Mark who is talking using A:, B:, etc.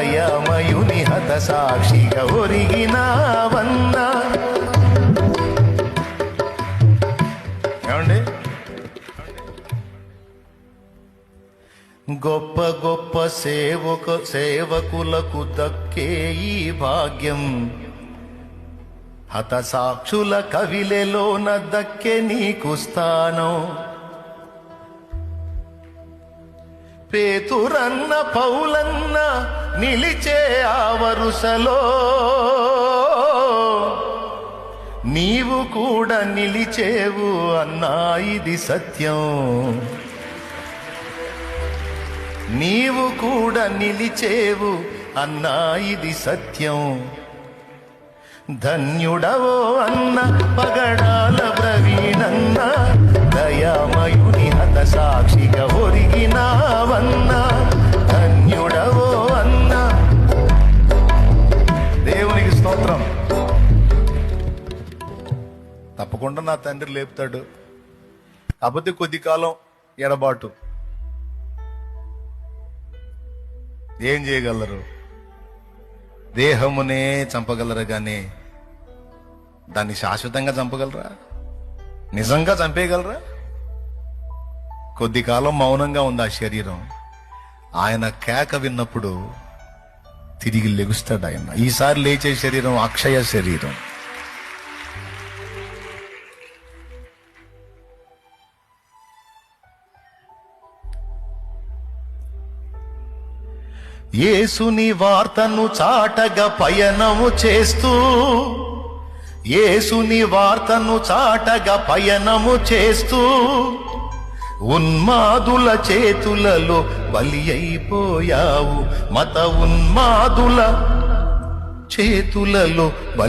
A: దయామయుని హత సాక్షిగా ఒరిగినావన్న. ఏమండి? గొప్ప గొప్ప సేవక సేవకులకు దక్కే ఈ భాగ్యం. హతసాక్షుల కవిలెలోన దక్కే నీకు స్థానం. పేతురన్న పౌలన్న నిలిచే ఆ వరుసలో. నీవు కూడా నిలిచేవు అన్నా ఇది సత్యం. నీవు కూడా నిలిచేవు అన్నా ఇది సత్యం. ధన్యుడవో అన్న పగడా తప్పకుండా నా తండ్రి లేపుతాడు. కాకపోతే కొద్ది కాలం ఎడబాటు. ఏం చేయగలరు? దేహమునే చంపగలరు కానీ దాన్ని శాశ్వతంగా చంపగలరా? నిజంగా చంపేయగలరా? కొద్ది కాలం మౌనంగా ఉంది ఆ శరీరం. ఆయన కేక విన్నప్పుడు తిరిగి లెగుస్తాడు ఆయన. ఈసారి లేచే శరీరం అక్షయ శరీరం. యేసుని వార్తను చాటగా పయనము చేస్తూ యేసుని వార్తను చాటగా పయనము చేస్తూ ఉన్మాదుల చేతులలో బలి అయిపోయావు. మత ఉన్మాదుల చేతులలో బలి